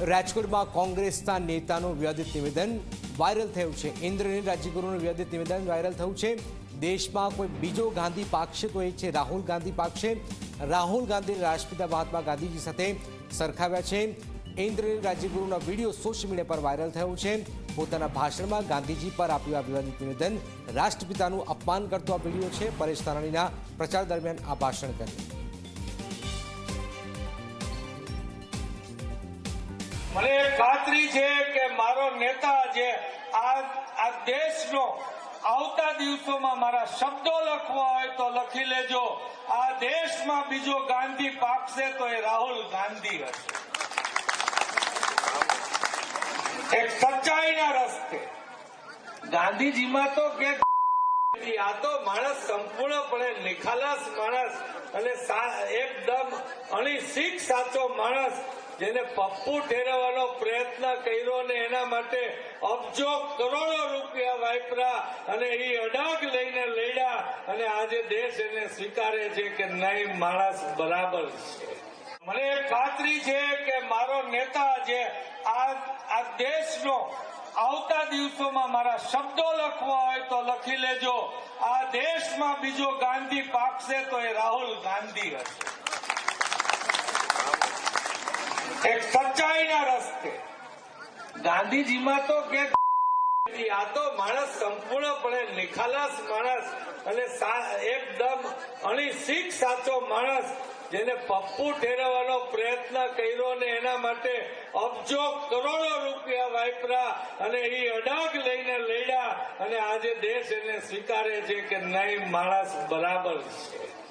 રાજકોટમાં કોંગ્રેસના નેતાનું વિવાદિત નિવેદન વાયરલ થયું છે. ઇન્દ્રનીલ રાજ્યગુરુનું વિવાદિત નિવેદન વાયરલ થયું છે. દેશમાં કોઈ બીજો ગાંધી પાકશે તો એ છે? રાહુલ ગાંધી પાકશે રાહુલ ગાંધી રાષ્ટ્રપિતા મહાત્મા ગાંધીજી સાથે સરખાવ્યા છે. ઇન્દ્રની રાજ્યગુરુનો વીડિયો સોશિયલ મીડિયા પર વાયરલ થયો છે. પોતાના ભાષણમાં ગાંધીજી પર આપ્યું આ વિવાદિત નિવેદન. રાષ્ટ્રપિતાનું અપમાન કરતો આ વીડિયો છે. પરેશ ધાનાણીના પ્રચાર દરમિયાન આ ભાષણ કર્યું. મને ખાતરી છે કે મારો નેતા જે આ દેશનો આવતા દિવસોમાં મારા શબ્દો લખવા હોય તો લખી લેજો. આ દેશમાં બીજો ગાંધી પાકશે તો એ રાહુલ ગાંધી હશે. એક સચ્ચાઈના રસ્તે. ગાંધીજીમાં તો કે આ તો માણસ સંપૂર્ણપણે નિખાલસ માણસ અને એકદમ અણી શીખ સાચો માણસ. જેને પપ્પુ ઠેરવવાનો પ્રયત્ન કર્યો ને એના માટે અબજો કરોડો રૂપિયા વાપરા અને એ અડાગ લઈને લડ્યા અને આજે દેશ એને સ્વીકારે છે કે નહીં, માણસ બરાબર છે. મને ખાતરી છે કે મારો નેતા જે આ આ દેશનો આવતા દિવસોમાં મારા શબ્દો લખવા હોય તો લખી લેજો. આ દેશમાં બીજો ગાંધી પાકશે તો એ રાહુલ ગાંધી હશે. એક સચ્ચાઈના રસ્તે. ગાંધીજીમાં તો કે આ તો માણસ સંપૂર્ણપણે નિખાલસ માણસ અને એકદમ અણી શીખ સાચો માણસ જેને પપ્પુ ઠેરવવાનો પ્રયત્ન કર્યો ને એના માટે અબજો કરોડો રૂપિયા વાપરા અને એ અડાગ લઈને લડ્યા અને આજે દેશ એને સ્વીકારે છે કે નહીં, માણસ બરાબર છે.